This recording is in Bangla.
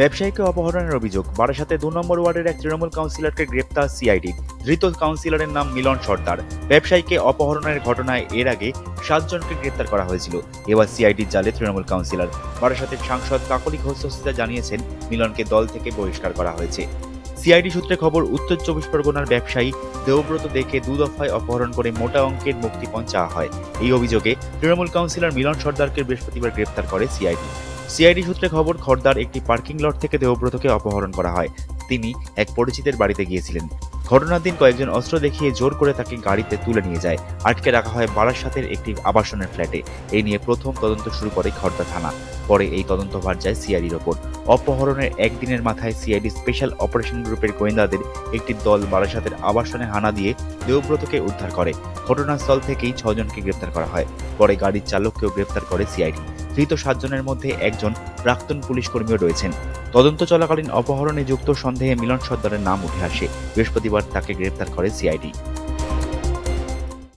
ব্যবসায়ীকে অপহরণের অভিযোগ। বারাসাতে দু নম্বর ওয়ার্ডের এক তৃণমূল কাউন্সিলরকে গ্রেপ্তার সিআইডি। ধৃত কাউন্সিলরের নাম মিলন সর্দার। ব্যবসায়ীকে অপহরণের ঘটনায় এর আগে সাতজনকে গ্রেপ্তার করা হয়েছিল। এবার সিআইডির জালে তৃণমূল কাউন্সিলর। বারাসাতের সাংসদ কাকলি ঘোষ জানিয়েছেন, মিলনকে দল থেকে বহিষ্কার করা হয়েছে। সিআইডি সূত্রে খবর, উত্তর চব্বিশ পরগনার ব্যবসায়ী দেবব্রত দেখে দু দফায় অপহরণ করে মোটা অঙ্কের মুক্তিপণ চাওয়া হয়। এই অভিযোগে তৃণমূল কাউন্সিলর মিলন সর্দারকে বৃহস্পতিবার গ্রেপ্তার করে সিআইডি। সিআইডি সূত্রে খবর, খর্দার একটি পার্কিং লট থেকে দেবব্রতকে অপহরণ করা হয়। তিনি এক পরিচিতের বাড়িতে গিয়েছিলেন। ঘটনার দিন কয়েকজন অস্ত্র দেখিয়ে জোর করে তাকে গাড়িতে তুলে নিয়ে যায়। আটকে রাখা হয় বারাসাতের একটি আবাসনের ফ্ল্যাটে। এই নিয়ে প্রথম তদন্ত শুরু করে খর্দা থানা। পরে এই তদন্ত তদন্তভার যায় সিআইডির ওপর। অপহরণের একদিনের মাথায় সিআইডি স্পেশাল অপারেশন গ্রুপের গোয়েন্দাদের একটি দল বারাসাতের আবাসনে হানা দিয়ে দেবব্রতকে উদ্ধার করে। ঘটনাস্থল থেকেই ছজনকে গ্রেপ্তার করা হয়। পরে গাড়ির চালককেও গ্রেপ্তার করে সিআইডি। ধৃত সাতজনের মধ্যে একজন প্রাক্তন পুলিশ কর্মীও রয়েছেন। তদন্ত চলাকালীন অপহরণে যুক্ত সন্দেহে মিলন সর্দারের নাম উঠে আসে। বৃহস্পতিবার তাকে গ্রেপ্তার করে সিআইডি।